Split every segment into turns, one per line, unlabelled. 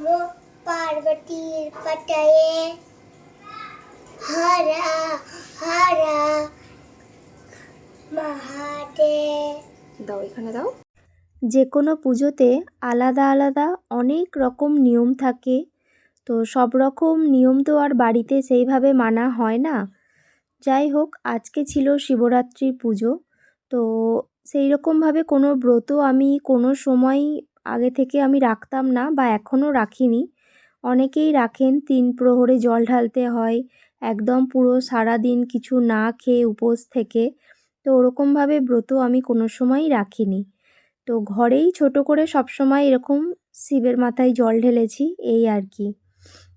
নমো পার্বতীর পটয়ে হরা হরা
দাও, এখানে দাও। যে কোনো পুজোতে আলাদা আলাদা অনেক রকম নিয়ম থাকে। তো সব রকম নিয়ম তো আর বাড়িতে সেইভাবে মানা হয় না। যাই হোক, আজকে ছিল শিবরাত্রির পুজো। তো সেই রকমভাবে কোনো ব্রত আমি কোনো সময় আগে থেকে আমি রাখতাম না বা এখনও রাখিনি। অনেকেই রাখেন, তিন প্রহরে জল ঢালতে হয়, একদম পুরো সারাদিন কিছু না খেয়ে উপোস থেকে। তো ওরকমভাবে ব্রত আমি কোনো সময়ই রাখিনি। তো ঘরেই ছোট করে সবসময় এরকম শিবের মাথায় জল ঢেলেছি, এই আর কি।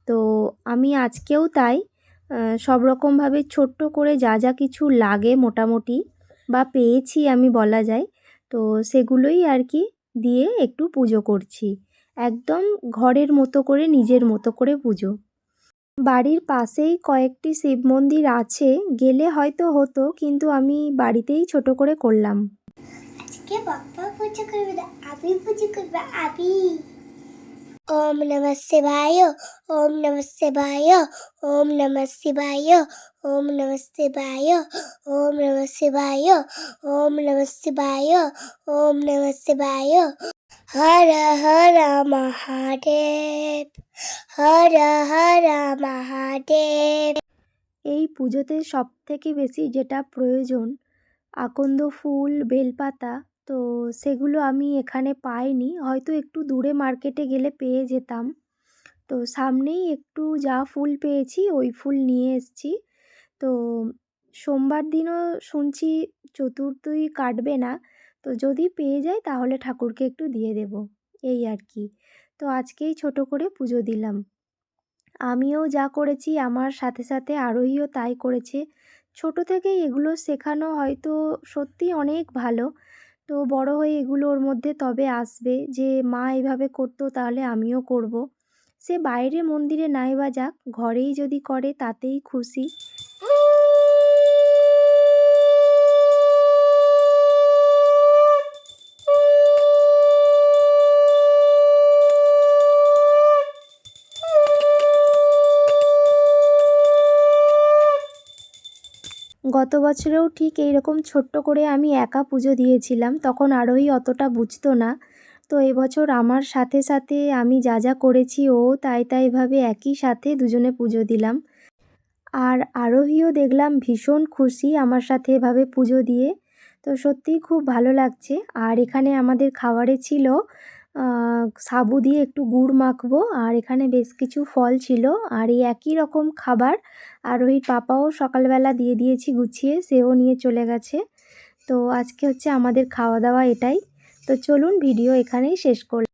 তো আমি আজকেও তাই সব রকমভাবে ছোট্ট করে যা যা কিছু লাগে মোটামুটি বা পেয়েছি আমি বলা যায়। তো সেগুলোই আর কি দিয়ে একটু পুজো করছি। একদম ঘরের মতো করে, নিজের মতো করে পুজো। বাড়ির পাশেই কয়েকটি শিব মন্দির আছে, গেলে হয়তো হতো, কিন্তু আমি বাড়িতেই ছোট করে করলাম।
পুজো করবে আমি পুজো করবে আমি ওম নম শিবায়, ওম নম শিবায়, ওম নম শিবায়, ওম নম শিবায়, ওম নম শিবায়, ওম নম শিবায়, ওম নম শিবায়। হর হর মহাদেব, হর হর মহাদেব।
এই পুজোতে সব থেকে বেশি যেটা প্রয়োজন, আকন্দ ফুল, বেলপাতা তো সেগুলো আমি এখানে পাইনি। হয়তো একটু দূরে মার্কেটে গেলে পেয়ে যেতাম। তো সামনেই একটু যা ফুল পেয়েছি, ওই ফুল নিয়ে এসেছি। তো সোমবার দিনও শুনছি চতুর্থই কাটবে না। তো যদি পেয়ে যাই তাহলে ঠাকুরকে একটু দিয়ে দেব। এই আর কি। তো আজকেই ছোট করে পুজো দিলাম। আমিও যা করেছি, আমার সাথে সাথে আরোহীও তাই করেছে। ছোট থেকেই এগুলো শেখানো হয়তো সত্যি অনেক ভালো। তো বড় হয়ে এগুলো ওর মধ্যে তবে আসবে যে, মা এভাবে করতো তাহলে আমিও করব। সে বাইরে মন্দিরে নাই বা যাক ঘরেই যদি করে তাতেই খুশি গত বছরেও ঠিক এইরকম ছোট্ট করে আমি একা পুজো দিয়েছিলাম, তখন আরোহী অতটা বুঝতো না। তো এবছর আমার সাথে সাথে আমি যা যা করেছি, ও তাই তাইভাবে একই সাথে দুজনে পুজো দিলাম। আর আরোহীও দেখলাম ভীষণ খুশি আমার সাথে এভাবে পুজো দিয়ে। তো সত্যিই খুব ভালো লাগছে। আর এখানে আমাদের খাবারে ছিল সাবু দিয়ে একটু গুড় মাখবো। আর এখানে বেশ কিছু ফল ছিল। আর এই একই রকম খাবার আর ওই পাপাও সকালবেলা দিয়ে দিয়েছি গুছিয়ে, সেও নিয়ে চলে গেছে। তো আজকে হচ্ছে আমাদের খাওয়া দাওয়া এটাই। তো চলুন, ভিডিও এখানেই শেষ করলাম